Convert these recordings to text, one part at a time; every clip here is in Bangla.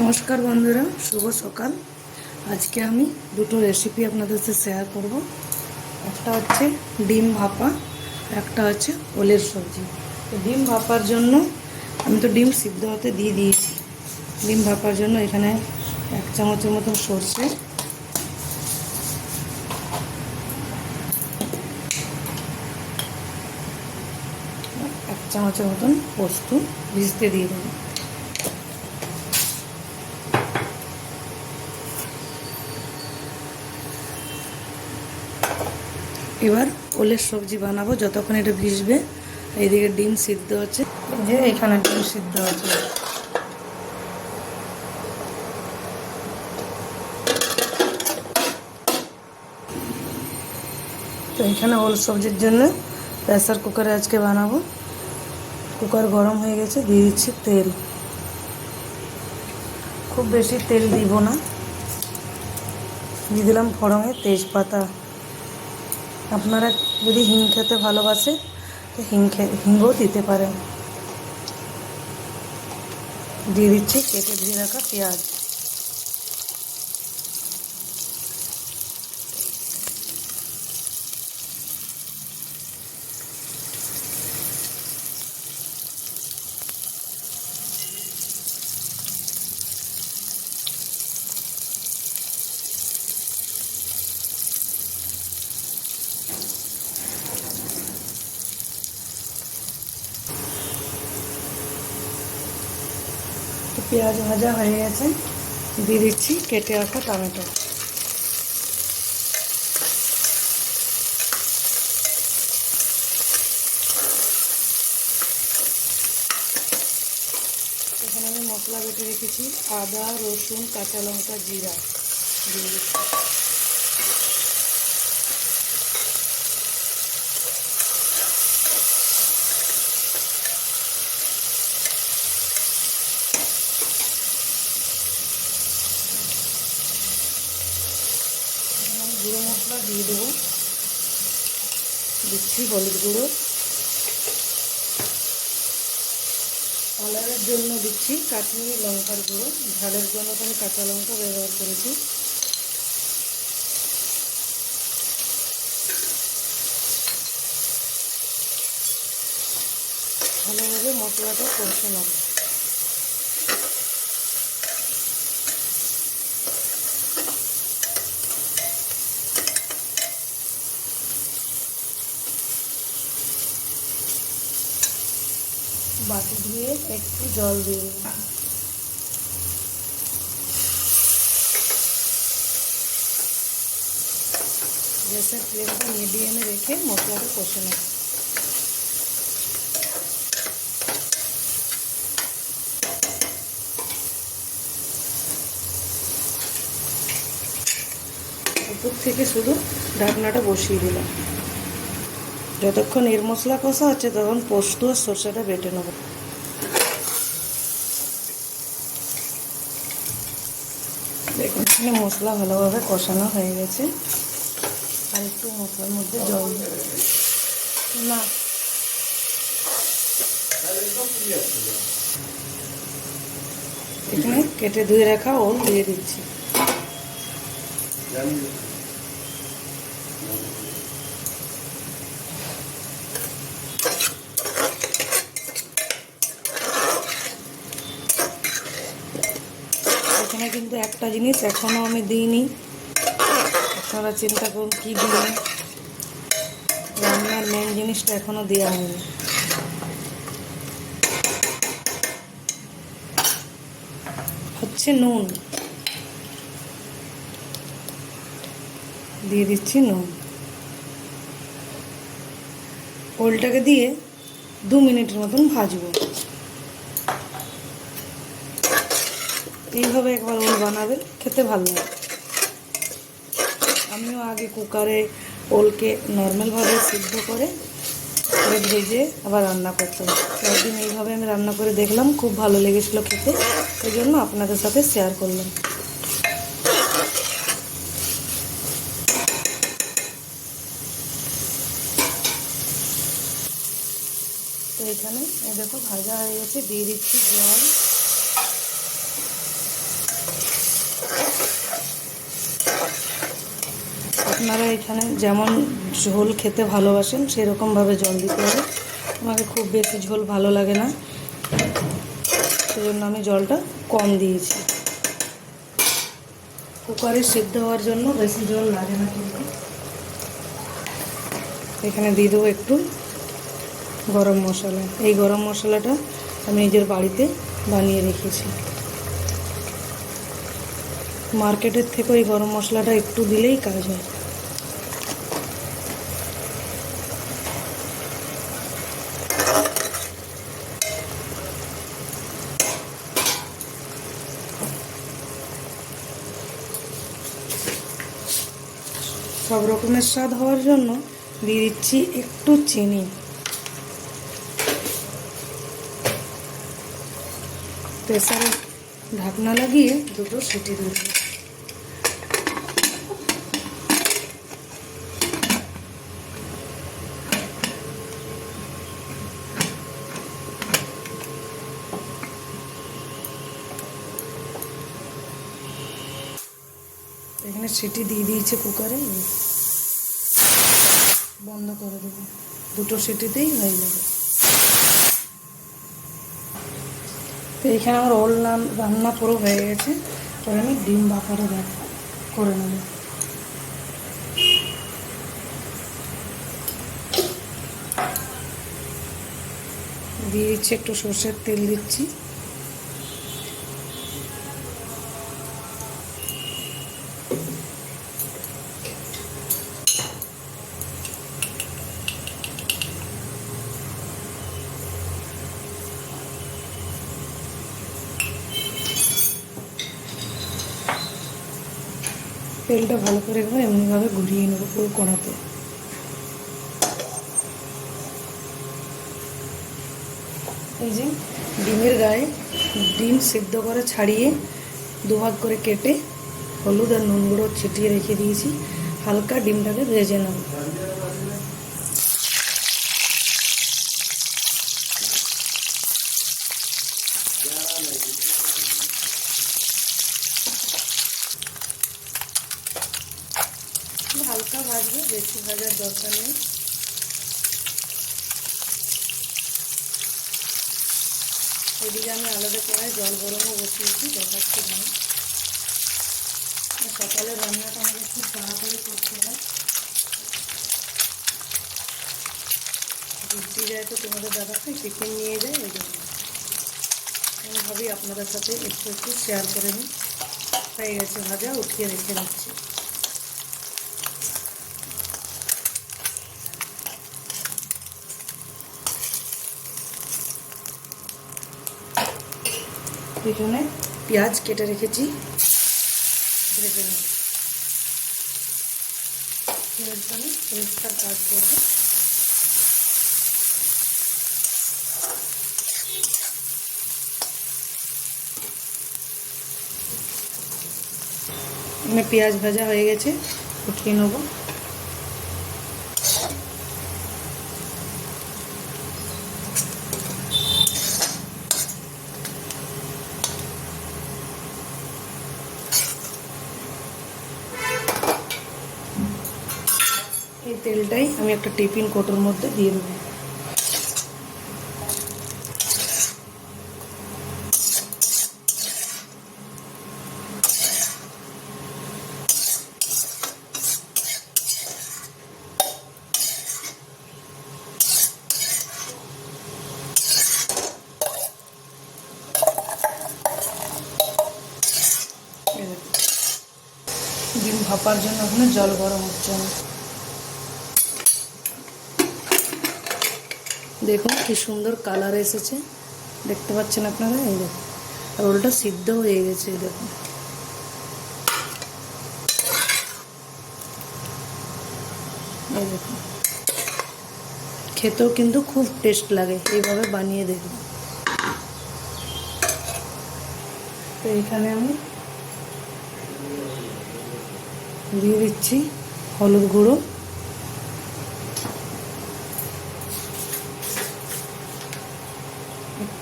নমস্কার বন্ধুরা, শুভ সকাল। আজকে আমি দুটো রেসিপি আপনাদের সাথে শেয়ার করব। একটা হচ্ছে ডিম ভাপা, একটা হচ্ছে ওলের সবজি। তো ডিম ভাপার জন্য আমি তো ডিম সিদ্ধ হতে দিয়ে দিয়েছি। ডিম ভাপার জন্য এখানে এক চামচের মতন সর্ষে। এক চামচের মতন পোস্ত ভিজতে দিয়ে দেবো। এবার ওলের সবজি বানাবো, যতক্ষণ এটা ভিজবে। এইদিকে ডিম সিদ্ধ হচ্ছে। যে এখানে ডিম সিদ্ধ হচ্ছে। তো এখানে ওল সবজির জন্য প্রেসার কুকারে আজকে বানাবো। কুকার গরম হয়ে গেছে, দিয়ে দিচ্ছি তেল। খুব বেশি তেল দিব না। দিয়ে দিলাম ফড়ঙে তেজপাতা। আপনারা যদি হিং খেতে ভালোবাসে, তো হিং হিংও দিতে পারেন। দিয়ে দিচ্ছি কেটে ধুয়ে রাখা পেঁয়াজ। পেঁয়াজ ভাজা হয়ে গেছে। দিয়ে দিচ্ছি কেটে রাখা টমেটো। এখানে আমি মশলা বেটে রেখেছি। আদা, রসুন, কাঁচা লঙ্কা, জিরা। দিয়ে দিচ্ছি। গুঁড়ো মশলা দিয়ে দেবো। দিচ্ছি হলুদ গুঁড়ো। কালারের জন্য দিচ্ছি কাশ্মীরি লঙ্কার গুঁড়ো। ঝালের জন্য আমি কাঁচা লঙ্কা ব্যবহার করেছি। ভালোভাবে মশলাটা কষে নেব। বাটি দিয়ে একটু জল দিয়ে। গ্যাসের ফ্লেমটা মিডিয়ামে রেখে মশলাটা কষে নেব। উপর থেকে শুধু ঢাকনাটা বসিয়ে দিলাম। যতক্ষণ এর মশলা কষা হচ্ছে তখন পোস্ত আর সর্ষেটা বেটে নেব দেখুন এখানে মশলা ভালোভাবে কষানো হয়ে গেছে। আর একটু মশলার মধ্যে জল না। এখানে কেটে ধুয়ে রাখা ওল দিয়ে দিচ্ছি। কিন্তু একটা জিনিস এখনও আমি দিইনি। আপনারা চিন্তা করুন কী দিই রান্নার মেন জিনিসটা এখনও দেওয়া হয়নি। হচ্ছে নুন। দিয়ে দিচ্ছি নুন। ওলটাকে দিয়ে দু মিনিটের মতন ভাজবো। এইভাবে একবার ওল বানাবেন খেতে ভালো লাগে। আমিও আগে কুকারে ওলকে নর্মালভাবে সিদ্ধ করে ভেজে আবার রান্না করতাম। একদিন এইভাবে আমি রান্না করে দেখলাম, খুব ভালো লেগেছিলো খেতে। ওই জন্য আপনাদের সাথে শেয়ার করলাম। তো এখানে দেখো ভাজা হয়ে গেছে, দিয়ে দিচ্ছি জল। আপনারা এখানে যেমন ঝোল খেতে ভালোবাসেন, সেরকমভাবে জল দিতে হবে। আমাকে খুব বেশি ঝোল ভালো লাগে না। সেজন্য আমি জলটা কম দিয়েছি। কুকারে সিদ্ধ হওয়ার জন্য বেশি জল লাগে না কিন্তু। এখানে দিয়ে দেবো একটু গরম মশলা। এই গরম মশলাটা আমি নিজের বাড়িতে বানিয়ে রেখেছি। মার্কেটের থেকে ওই গরম মশলাটা একটু দিলেই কাজ হয়। রকমের স্বাদ হওয়ার জন্য দিয়ে দিচ্ছি একটু চিনি। প্রেসারে ঢাকনা লাগিয়ে দুটো সিটি দিয়ে এখানে সিটি দিয়ে দিয়েছে কুকারে। করে দেবো দুটো সিটিতেই হয়ে যাবে। তো এখানে আমার ওল রান্না পুরো হয়ে গেছে। পরে আমি ডিম বাকারে দেখ, করে নেব। দিয়ে দিচ্ছি একটু সর্ষের তেল দিচ্ছি। তেলটা ভালো করে একবার এমনিভাবে ঘুরিয়ে নেব পুরো কড়াতে। এই যে ডিমের গায়ে ডিম সিদ্ধ করে ছাড়িয়ে দুভাগ করে কেটে হলুদ আর নুন গুঁড়ো ছিটিয়ে রেখে দিয়েছি। হালকা ডিমটাকে ভেজে নেব হালকা ভাজবে বেশি ভাজার দরকার নেই এদিকে আমি আলাদা কড়াই জল গরমও বসিয়েছি, দেখাচ্ছি ভাই সকালের রান্নাটা আমাদের খুব তাড়াতাড়ি করতে হয়। ডিউটি যায় তো তোমাদের দাদাকে টিফিন নিয়ে যায় ওই জন্য। আমি ভাবি আপনাদের সাথে একটু একটু শেয়ার করে নিই। হয়ে গেছে ভাজা, উঠিয়ে রেখে দিচ্ছি। পেছনে পেঁয়াজ কেটে রেখেছি। ভেজে নেব। পরিষ্কার কাজ করব পেঁয়াজ ভাজা হয়ে গেছে, উঠিয়ে নেব। তেলটাই আমি একটা টিফিন কোটোর মধ্যে দিয়ে দেবো। ডিম ভাপার জন্য ওখানে জল গরম হচ্ছে না। দেখুন কি সুন্দর কালার এসেছে। দেখতে পাচ্ছেন আপনারা? এই দেখুন। আর ওলটা সিদ্ধ হয়ে গেছে দেখুন। এই দেখুন। খেতেও কিন্তু খুব টেস্ট লাগে। এইভাবে বানিয়ে দেখুন। তো এখানে আমি দিয়ে দিচ্ছি হলুদ গুঁড়ো।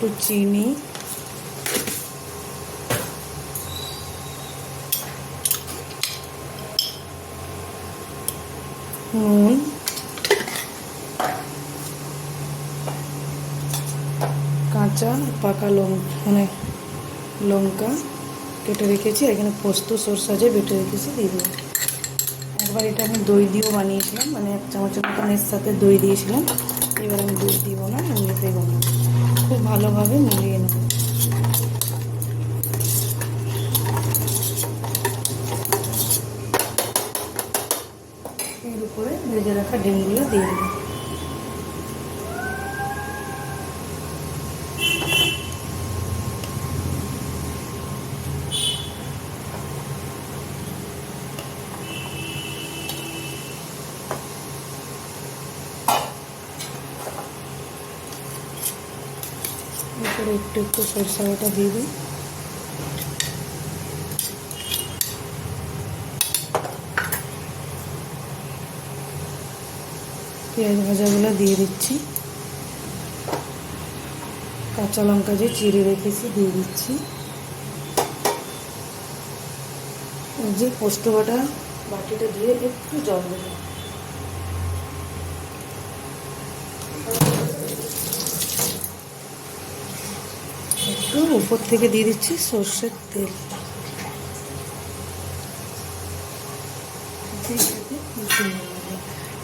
একটু চিনি। নুন। কাঁচা, পাকা লঙ্কা মানে লঙ্কা কেটে রেখেছি এখানে পোস্ত সরষা যে বেটে রেখেছি, দিয়ে দেবো একবার এটা আমি দই দিয়েও বানিয়েছিলাম মানে এক চামচের মতন এর সাথে দই দিয়েছিলাম। এবার আমি দই দিব না, এমনিতেই বানাবো। খুব ভালোভাবে মিলিয়ে নেব। এর উপরে ভেজে রাখা ডিমগুলো দিয়ে দেবো। এরপরে একটু একটু সরষা বাটা দিয়ে দিই। পেঁয়াজ ভাজাগুলো দিয়ে দিচ্ছি। কাঁচা লঙ্কা যে চিড়ে রেখেছি দিয়ে দিচ্ছি। যে পোস্ত বাটা বাটিটা দিয়ে একটু জল দেবো। একটু উপর থেকে দিয়ে দিচ্ছি সর্ষের তেল।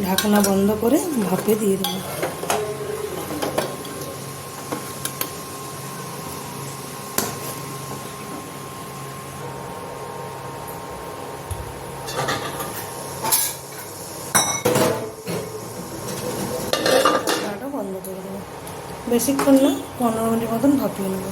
ঢাকনা বন্ধ করে ভাপে দিয়ে দেবো। বেশিক্ষণ না, পনেরো মিনিট মতন ভাপিয়ে নেব।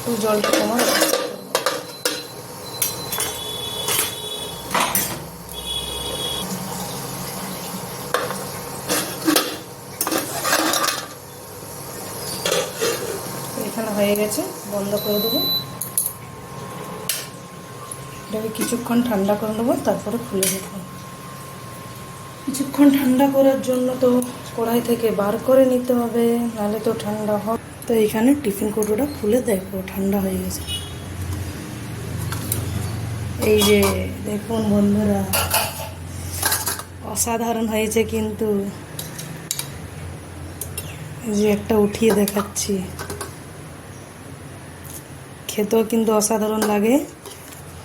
একটু জলটা কমার এখানে হয়ে গেছে, বন্ধ করে দেবো। এটাকে কিছুক্ষণ ঠান্ডা করে নেব, তারপরে খুলে দেবো কিছুক্ষণ ঠান্ডা করার জন্য তো কড়াই থেকে বার করে নিতে হবে, নাহলে তো ঠান্ডা হবে তো এখানে টিফিন কৌটোটা খুলে দেখো, ঠান্ডা হয়ে গেছে। এই যে, দেখুন বন্ধুরা, অসাধারণ হয়েছে কিন্তু। যে একটা উঠিয়ে দেখাচ্ছি। খেতেও কিন্তু অসাধারণ লাগে।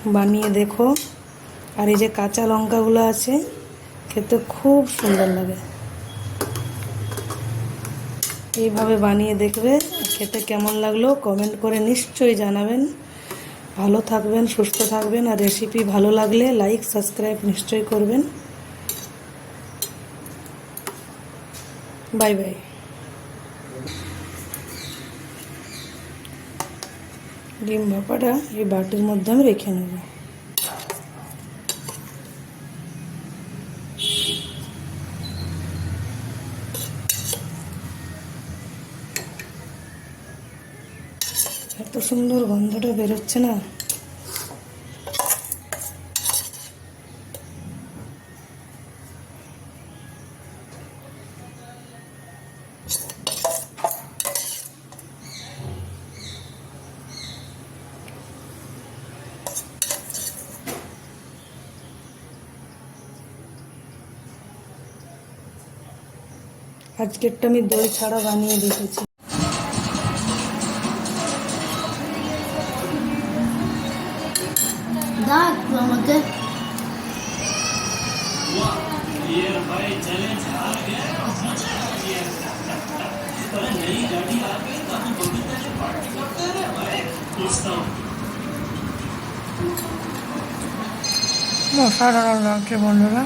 বানিয়ে দেখো। আর এই যে কাঁচা লঙ্কাগুলো আছে, খেতে খুব সুন্দর লাগে। এইভাবে বানিয়ে দেখবে, খেতে কেমন লাগল কমেন্ট করে নিশ্চয়ই জানাবেন। ভালো থাকবেন, সুস্থ থাকবেন, আর রেসিপি ভালো লাগলে লাইক, সাবস্ক্রাইব নিশ্চয়ই করবেন। Bye bye. ডিম ভাপাটা এই বাটির মধ্যে আমি রেখে নেব। এত সুন্দর গন্ধটা বেরোচ্ছে না। আজকেরটা আমি দই ছাড়া বানিয়ে দেখেছি অসাধারণ লাগছে বন্ধুরা